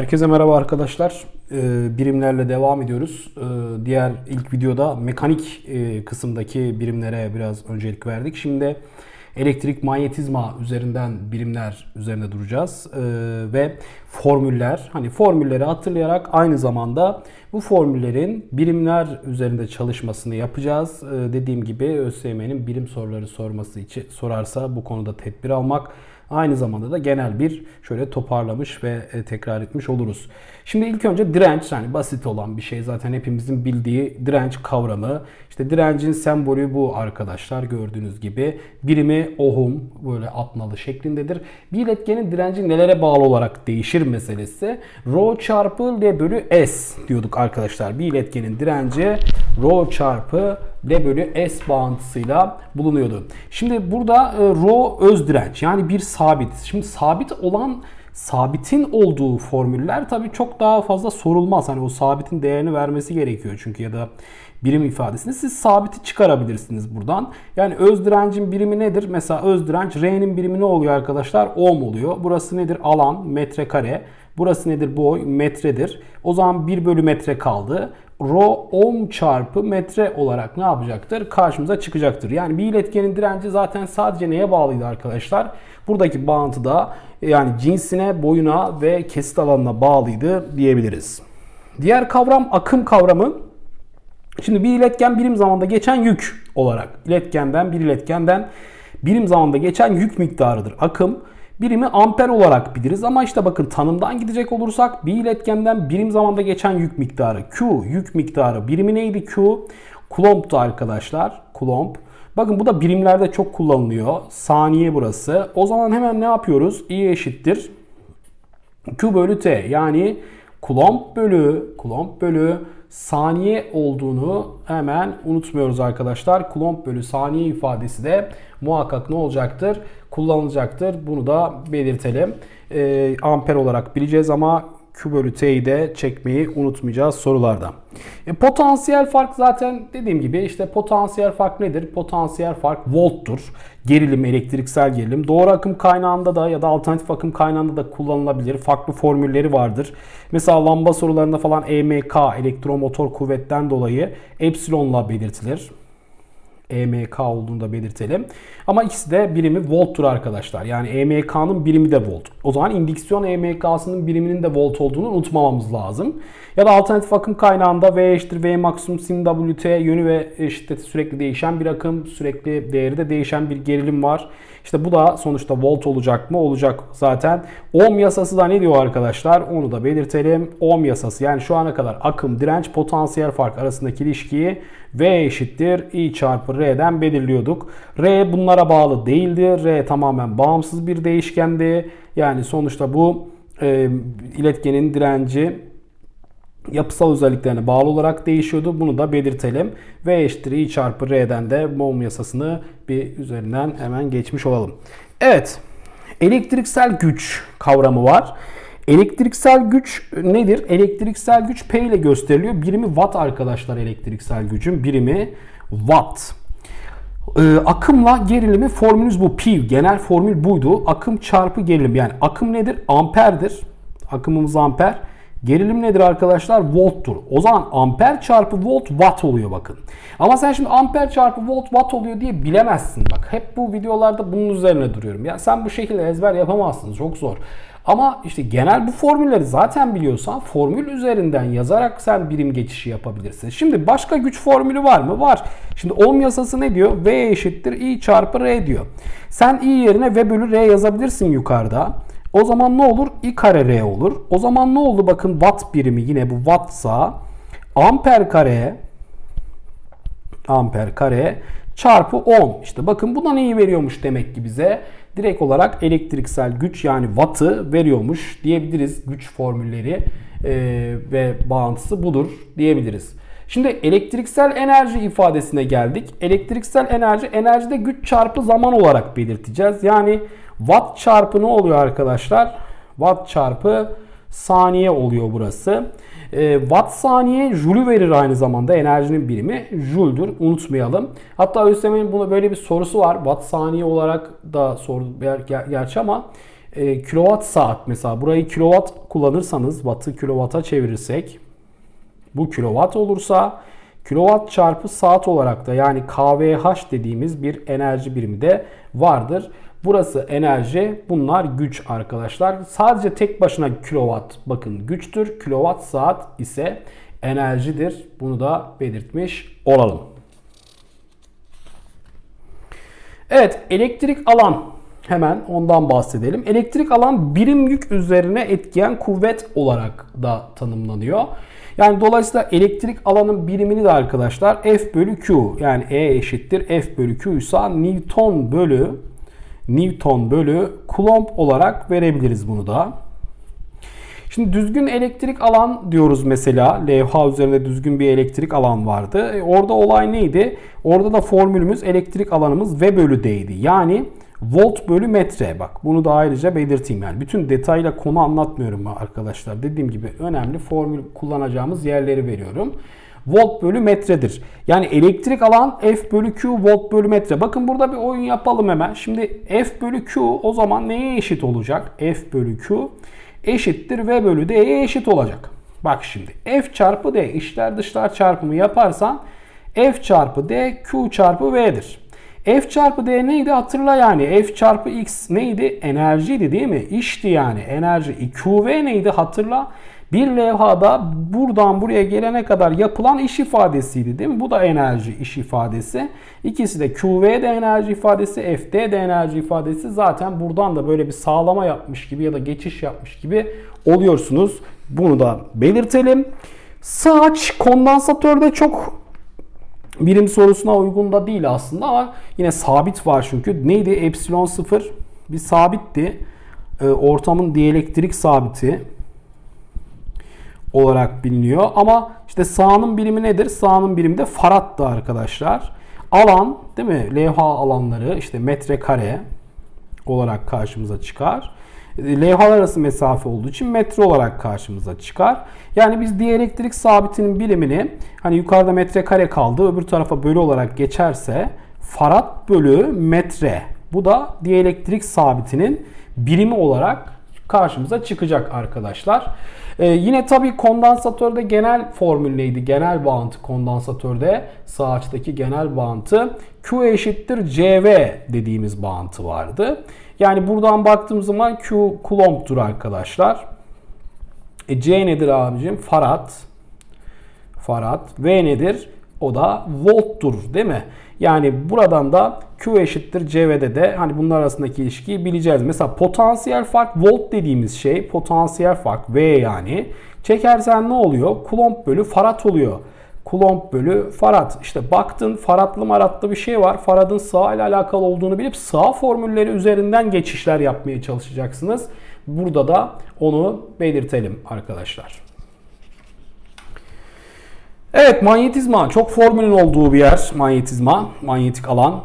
Herkese merhaba arkadaşlar. Ee, birimlerle devam ediyoruz. Ee, diğer ilk videoda mekanik e, kısımdaki birimlere biraz öncelik verdik. Şimdi elektrik manyetizma üzerinden birimler üzerinde duracağız. Ee, ve formüller, hani formülleri hatırlayarak aynı zamanda bu formüllerin birimler üzerinde çalışmasını yapacağız. Dediğim gibi ÖSYM'nin birim soruları sorması için sorarsa bu konuda tedbir almak Aynı zamanda da genel bir şöyle toparlamış ve e, tekrar etmiş oluruz. Şimdi ilk önce direnç yani basit olan bir şey zaten hepimizin bildiği direnç kavramı. İşte direncin sembolü bu arkadaşlar gördüğünüz gibi. Birimi ohm böyle atmalı şeklindedir. Bir iletkenin direnci nelere bağlı olarak değişir meselesi. Rho çarpı L bölü S diyorduk arkadaşlar. Bir iletkenin direnci Rho çarpı L bölü S bağıntısıyla bulunuyordu. Şimdi burada e, Rho öz direnç yani bir sabit. Şimdi sabit olan sabitin olduğu formüller tabii çok daha fazla sorulmaz. Hani o sabitin değerini vermesi gerekiyor çünkü ya da birim ifadesini siz sabiti çıkarabilirsiniz buradan. Yani öz direncin birimi nedir? Mesela öz direnç R'nin birimi ne oluyor arkadaşlar? Ohm oluyor. Burası nedir? Alan metrekare. Burası nedir? Boy metredir. O zaman 1 bölü metre kaldı. Rho ohm çarpı metre olarak ne yapacaktır? Karşımıza çıkacaktır. Yani bir iletkenin direnci zaten sadece neye bağlıydı arkadaşlar? Buradaki bağıntı da yani cinsine, boyuna ve kesit alanına bağlıydı diyebiliriz. Diğer kavram akım kavramı. Şimdi bir iletken birim zamanda geçen yük olarak iletkenden bir iletkenden birim zamanda geçen yük miktarıdır akım. Birimi amper olarak biliriz ama işte bakın tanımdan gidecek olursak bir iletkenden birim zamanda geçen yük miktarı Q yük miktarı birimi neydi Q? Coulomb'tu arkadaşlar. Coulomb. Bakın bu da birimlerde çok kullanılıyor. Saniye burası. O zaman hemen ne yapıyoruz? I eşittir. Q bölü T yani Coulomb bölü Coulomb bölü saniye olduğunu hemen unutmuyoruz arkadaşlar. Coulomb bölü saniye ifadesi de muhakkak ne olacaktır? Kullanılacaktır. Bunu da belirtelim. E, amper olarak bileceğiz ama Q bölü T'yi de çekmeyi unutmayacağız sorularda. E, potansiyel fark zaten dediğim gibi işte potansiyel fark nedir? Potansiyel fark volttur. Gerilim, elektriksel gerilim. Doğru akım kaynağında da ya da alternatif akım kaynağında da kullanılabilir. Farklı formülleri vardır. Mesela lamba sorularında falan EMK, elektromotor kuvvetten dolayı epsilonla belirtilir. EMK olduğunu da belirtelim. Ama ikisi de birimi volttur arkadaşlar. Yani EMK'nın birimi de volt. O zaman indüksiyon EMK'sının biriminin de volt olduğunu unutmamamız lazım. Ya da alternatif akım kaynağında V eşittir V maksimum sin WT yönü ve şiddeti sürekli değişen bir akım. Sürekli değeri de değişen bir gerilim var. İşte bu da sonuçta volt olacak mı? Olacak zaten. Ohm yasası da ne diyor arkadaşlar? Onu da belirtelim. Ohm yasası yani şu ana kadar akım, direnç, potansiyel fark arasındaki ilişkiyi V eşittir I çarpı R'den belirliyorduk. R bunlara bağlı değildi. R tamamen bağımsız bir değişkendi. Yani sonuçta bu e, iletkenin direnci yapısal özelliklerine bağlı olarak değişiyordu. Bunu da belirtelim. V eşittir I çarpı R'den de Mohm yasasını bir üzerinden hemen geçmiş olalım. Evet. Elektriksel güç kavramı var. Elektriksel güç nedir? Elektriksel güç P ile gösteriliyor. Birimi watt arkadaşlar elektriksel gücün. Birimi watt. Ee, akımla gerilimi formülümüz bu. P genel formül buydu. Akım çarpı gerilim. Yani akım nedir? Amperdir. Akımımız amper. Gerilim nedir arkadaşlar? Volttur. O zaman amper çarpı volt watt oluyor bakın. Ama sen şimdi amper çarpı volt watt oluyor diye bilemezsin. Bak hep bu videolarda bunun üzerine duruyorum. Ya sen bu şekilde ezber yapamazsın. Çok zor. Ama işte genel bu formülleri zaten biliyorsan formül üzerinden yazarak sen birim geçişi yapabilirsin. Şimdi başka güç formülü var mı? Var. Şimdi Ohm yasası ne diyor? V eşittir I çarpı R diyor. Sen I yerine V bölü R yazabilirsin yukarıda. O zaman ne olur? I kare R olur. O zaman ne oldu? Bakın watt birimi yine bu wattsa amper kare amper kare çarpı ohm. İşte bakın bu neyi veriyormuş demek ki bize? Direkt olarak elektriksel güç yani wattı veriyormuş diyebiliriz. Güç formülleri e, ve bağıntısı budur diyebiliriz. Şimdi elektriksel enerji ifadesine geldik. Elektriksel enerji enerjide güç çarpı zaman olarak belirteceğiz. Yani watt çarpı ne oluyor arkadaşlar? Watt çarpı saniye oluyor burası. E, watt saniye joule verir aynı zamanda enerjinin birimi joule'dur unutmayalım. Hatta ÖSYM'nin buna böyle bir sorusu var. Watt saniye olarak da sordu gerçi ama e, kilowatt saat mesela burayı kilowatt kullanırsanız wattı kilowatta çevirirsek bu kilowatt olursa kilowatt çarpı saat olarak da yani kWh dediğimiz bir enerji birimi de vardır. Burası enerji, bunlar güç arkadaşlar. Sadece tek başına kilowatt bakın güçtür. Kilowatt saat ise enerjidir. Bunu da belirtmiş olalım. Evet, elektrik alan hemen ondan bahsedelim. Elektrik alan birim yük üzerine etkiyen kuvvet olarak da tanımlanıyor. Yani dolayısıyla elektrik alanın birimini de arkadaşlar F bölü Q yani E eşittir F bölü Q ise Newton bölü Newton bölü Coulomb olarak verebiliriz bunu da. Şimdi düzgün elektrik alan diyoruz mesela. Levha üzerinde düzgün bir elektrik alan vardı. E orada olay neydi? Orada da formülümüz elektrik alanımız V bölü D'ydi. Yani volt bölü metre. Bak bunu da ayrıca belirteyim. Yani bütün detayla konu anlatmıyorum arkadaşlar. Dediğim gibi önemli formül kullanacağımız yerleri veriyorum. Volt bölü metredir. Yani elektrik alan F bölü Q volt bölü metre. Bakın burada bir oyun yapalım hemen. Şimdi F bölü Q o zaman neye eşit olacak? F bölü Q eşittir V bölü D'ye eşit olacak. Bak şimdi F çarpı D içler dışlar çarpımı yaparsan F çarpı D Q çarpı V'dir. F çarpı D neydi hatırla yani. F çarpı X neydi? Enerjiydi değil mi? İşti yani. Enerji. QV neydi hatırla. Bir levhada buradan buraya gelene kadar yapılan iş ifadesiydi değil mi? Bu da enerji iş ifadesi. İkisi de QV de enerji ifadesi, FD de enerji ifadesi. Zaten buradan da böyle bir sağlama yapmış gibi ya da geçiş yapmış gibi oluyorsunuz. Bunu da belirtelim. Saç kondansatörde çok birim sorusuna uygun da değil aslında ama yine sabit var çünkü. Neydi? Epsilon 0 bir sabitti. E, ortamın dielektrik sabiti olarak biliniyor. Ama işte sağının birimi nedir? Sağının birimi de farattı arkadaşlar. Alan değil mi? Levha alanları işte metrekare olarak karşımıza çıkar. Levhalar arası mesafe olduğu için metre olarak karşımıza çıkar. Yani biz dielektrik sabitinin birimini hani yukarıda metrekare kaldı öbür tarafa bölü olarak geçerse farad bölü metre. Bu da dielektrik sabitinin birimi olarak karşımıza çıkacak arkadaşlar. Ee, yine tabii kondansatörde genel formül neydi? Genel bağıntı kondansatörde sağ açıdaki genel bağıntı Q eşittir CV dediğimiz bağıntı vardı. Yani buradan baktığım zaman Q Coulomb'dur arkadaşlar. E, C nedir abicim? Farad. Farad. V nedir? O da volttur değil mi? Yani buradan da Q eşittir CV'de de hani bunlar arasındaki ilişkiyi bileceğiz. Mesela potansiyel fark volt dediğimiz şey potansiyel fark V yani. Çekersen ne oluyor? Coulomb bölü farad oluyor. Coulomb bölü farad. İşte baktın faradlı maratlı bir şey var. Faradın sağ ile alakalı olduğunu bilip sağ formülleri üzerinden geçişler yapmaya çalışacaksınız. Burada da onu belirtelim arkadaşlar. Evet manyetizma çok formülün olduğu bir yer manyetizma, manyetik alan.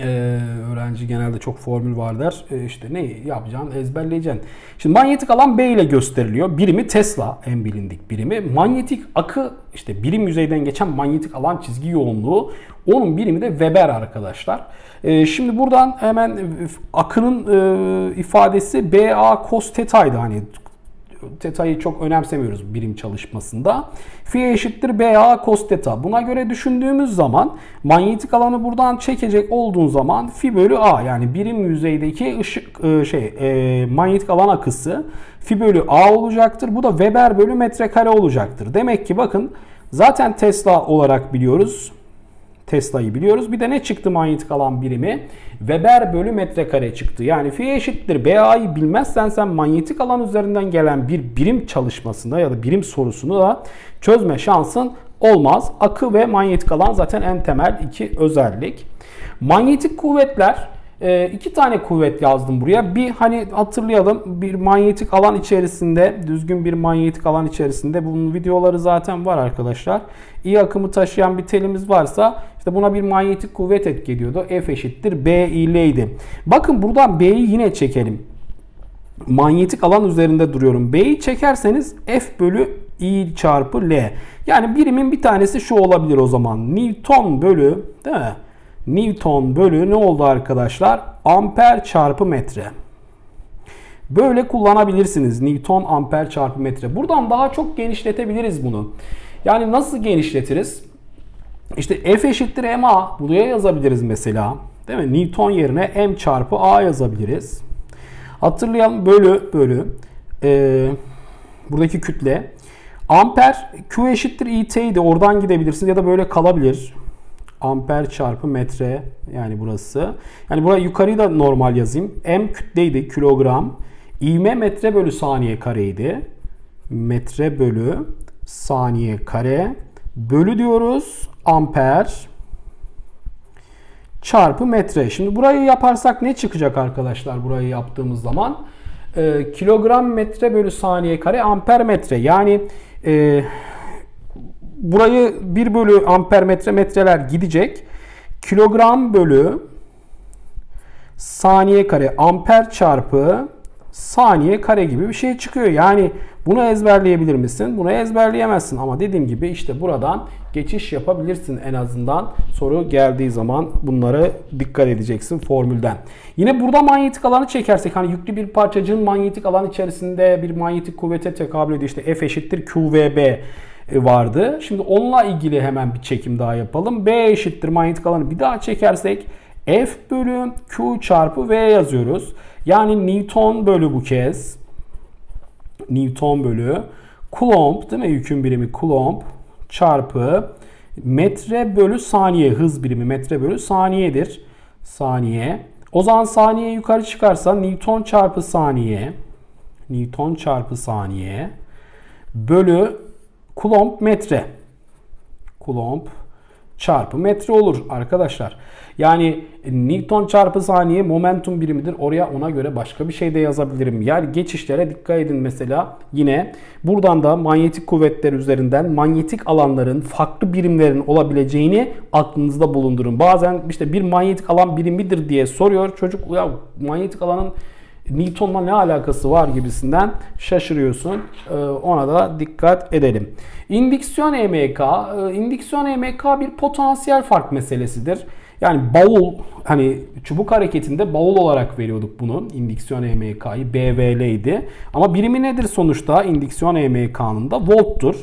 Ee, öğrenci genelde çok formül var der. Ee, işte ne yapacaksın? Ezberleyeceksin. Şimdi manyetik alan B ile gösteriliyor. Birimi Tesla en bilindik birimi. Manyetik akı işte birim yüzeyden geçen manyetik alan çizgi yoğunluğu. Onun birimi de Weber arkadaşlar. Ee, şimdi buradan hemen akının e, ifadesi BA cos teta'ydı. Hani teta'yı çok önemsemiyoruz birim çalışmasında. Fi eşittir BA cos teta. Buna göre düşündüğümüz zaman manyetik alanı buradan çekecek olduğun zaman fi bölü A yani birim yüzeydeki ışık e, şey e, manyetik alan akısı fi bölü A olacaktır. Bu da Weber bölü metrekare olacaktır. Demek ki bakın zaten Tesla olarak biliyoruz. Tesla'yı biliyoruz. Bir de ne çıktı manyetik alan birimi? Weber bölü metrekare çıktı. Yani fi eşittir BA'yı bilmezsen sen manyetik alan üzerinden gelen bir birim çalışmasında ya da birim sorusunu da çözme şansın olmaz. Akı ve manyetik alan zaten en temel iki özellik. Manyetik kuvvetler e, iki tane kuvvet yazdım buraya. Bir hani hatırlayalım bir manyetik alan içerisinde düzgün bir manyetik alan içerisinde bunun videoları zaten var arkadaşlar. İyi akımı taşıyan bir telimiz varsa işte buna bir manyetik kuvvet etki ediyordu. F eşittir B ileydi. Bakın buradan B'yi yine çekelim. Manyetik alan üzerinde duruyorum. B'yi çekerseniz F bölü I çarpı L. Yani birimin bir tanesi şu olabilir o zaman. Newton bölü değil mi? Newton bölü ne oldu arkadaşlar? Amper çarpı metre. böyle kullanabilirsiniz. Newton amper çarpı metre. Buradan daha çok genişletebiliriz bunu. Yani nasıl genişletiriz? İşte F eşittir MA. Buraya yazabiliriz mesela. Değil mi? Newton yerine M çarpı A yazabiliriz. Hatırlayalım bölü bölü. Ee, buradaki kütle. Amper Q eşittir IT idi. Oradan gidebilirsiniz ya da böyle kalabilir. Amper çarpı metre yani burası. Yani buraya yukarıyı da normal yazayım. M kütleydi kilogram. İvme metre bölü saniye kareydi. Metre bölü saniye kare. Bölü diyoruz. Amper çarpı metre. Şimdi burayı yaparsak ne çıkacak arkadaşlar burayı yaptığımız zaman? Ee, kilogram metre bölü saniye kare amper metre. Yani e, burayı 1 bölü amper metre metreler gidecek. Kilogram bölü saniye kare amper çarpı saniye kare gibi bir şey çıkıyor. Yani bunu ezberleyebilir misin? Bunu ezberleyemezsin ama dediğim gibi işte buradan geçiş yapabilirsin en azından. Soru geldiği zaman bunları dikkat edeceksin formülden. Yine burada manyetik alanı çekersek hani yüklü bir parçacığın manyetik alan içerisinde bir manyetik kuvvete tekabül ediyor. İşte F eşittir QVB vardı. Şimdi onunla ilgili hemen bir çekim daha yapalım. B eşittir manyetik alanı bir daha çekersek F bölü Q çarpı V yazıyoruz. Yani Newton bölü bu kez. Newton bölü Coulomb değil mi? Yükün birimi Coulomb çarpı metre bölü saniye hız birimi metre bölü saniyedir. Saniye. O zaman saniye yukarı çıkarsa Newton çarpı saniye Newton çarpı saniye bölü Coulomb metre. Coulomb çarpı metre olur arkadaşlar. Yani Newton çarpı saniye momentum birimidir. Oraya ona göre başka bir şey de yazabilirim. Yani geçişlere dikkat edin mesela. Yine buradan da manyetik kuvvetler üzerinden manyetik alanların farklı birimlerin olabileceğini aklınızda bulundurun. Bazen işte bir manyetik alan birimidir diye soruyor. Çocuk ya manyetik alanın Newton'la ne alakası var gibisinden şaşırıyorsun. Ee, ona da dikkat edelim. İndüksiyon EMK, e, indüksiyon EMK bir potansiyel fark meselesidir. Yani bavul hani çubuk hareketinde bavul olarak veriyorduk bunu. İndüksiyon EMK'yı BVL idi. Ama birimi nedir sonuçta? İndüksiyon EMK'nın da volttur.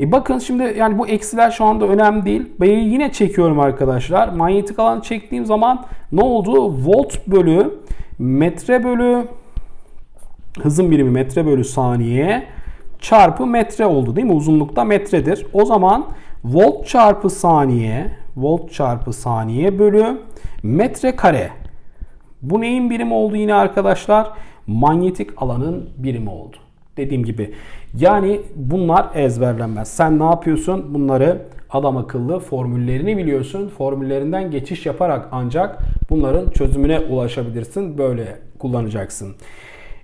E bakın şimdi yani bu eksiler şu anda önemli değil. B'yi yine çekiyorum arkadaşlar. Manyetik alanı çektiğim zaman ne oldu? Volt bölü metre bölü hızın birimi metre bölü saniye çarpı metre oldu değil mi? Uzunlukta metredir. O zaman volt çarpı saniye volt çarpı saniye bölü metre kare. Bu neyin birimi oldu yine arkadaşlar? Manyetik alanın birimi oldu. Dediğim gibi yani bunlar ezberlenmez. Sen ne yapıyorsun? Bunları adam akıllı formüllerini biliyorsun. Formüllerinden geçiş yaparak ancak bunların çözümüne ulaşabilirsin. Böyle kullanacaksın.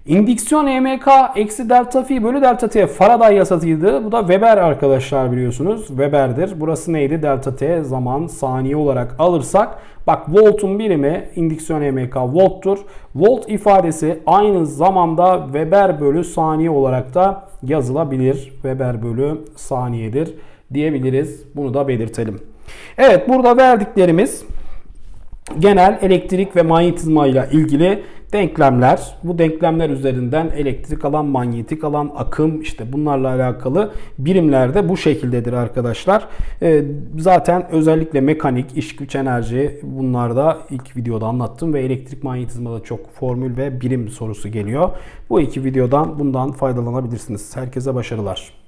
İndüksiyon EMK eksi delta phi bölü delta t Faraday yasasıydı. Bu da Weber arkadaşlar biliyorsunuz. Weber'dir. Burası neydi? Delta t zaman saniye olarak alırsak bak voltun birimi indüksiyon EMK volttur. Volt ifadesi aynı zamanda Weber bölü saniye olarak da yazılabilir. Weber bölü saniyedir diyebiliriz. Bunu da belirtelim. Evet burada verdiklerimiz genel elektrik ve manyetizma ile ilgili denklemler. Bu denklemler üzerinden elektrik alan, manyetik alan, akım işte bunlarla alakalı birimler de bu şekildedir arkadaşlar. Ee, zaten özellikle mekanik, iş güç enerji bunlarda ilk videoda anlattım ve elektrik manyetizmada çok formül ve birim sorusu geliyor. Bu iki videodan bundan faydalanabilirsiniz. Herkese başarılar.